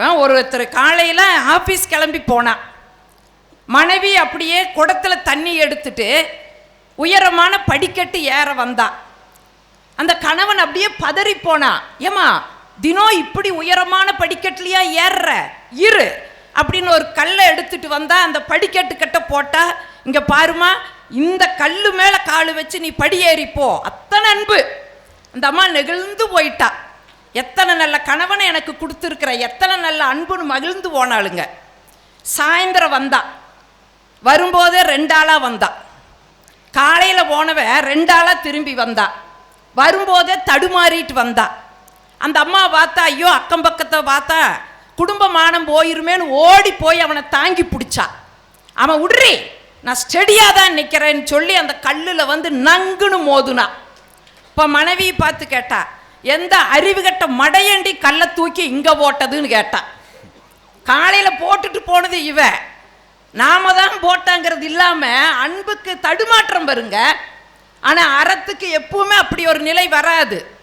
இப்போ ஒருத்தர் காலையில் ஆஃபீஸ் கிளம்பி போனான் மனைவி அப்படியே குடத்தில் தண்ணி எடுத்துட்டு உயரமான படிக்கட்டு ஏற வந்தான் அந்த கணவன் அப்படியே பதறி போனான் ஏமா தினம் இப்படி உயரமான படிக்கட்டுலையா ஏறுற இரு. அப்படின்னு ஒரு கல்லை எடுத்துட்டு வந்தா அந்த படிக்கட்டு கட்ட போட்டா இங்க பாருமா இந்த கல்லு மேல காலு வச்சு நீ படி அத்தனை அன்பு. அந்த அம்மா நெகிழ்ந்து போயிட்டா. எத்தனை நல்ல கணவனை எனக்கு கொடுத்துருக்குற எத்தனை நல்ல அன்புன்னு மகிழ்ந்து போனாளுங்க. சாயந்தரம் வந்தா. வரும்போதே ரெண்டாளாக வந்தா. காலையில் போனவன் ரெண்டாளாக திரும்பி வந்தா. வரும்போதே தடுமாறிட்டு வந்தா. அந்த அம்மா பார்த்தா ஐயோ அக்கம் பக்கத்தை பார்த்தா குடும்பமானம் போயிருமேன்னு ஓடி போய் அவனை தாங்கி பிடிச்சா. அவன் விட்றி நான் ஸ்டெடியாக தான் நிற்கிறேன்னு சொல்லி அந்த கல்லில் வந்து நங்குன்னு மோதுனா. இப்போ மனைவியை பார்த்து கேட்டா எந்த அறிவுகட்ட மடையண்டி கல்லை தூக்கி இங்கே போட்டதுன்னு கேட்டான் காலையில் போட்டுட்டு போனது இவ. நாம தான் போட்டாங்கிறது இல்லாமல் அன்புக்கு தடுமாற்றம் வருங்க. ஆனால் அறத்துக்கு எப்பவுமே அப்படி ஒரு நிலை வராது.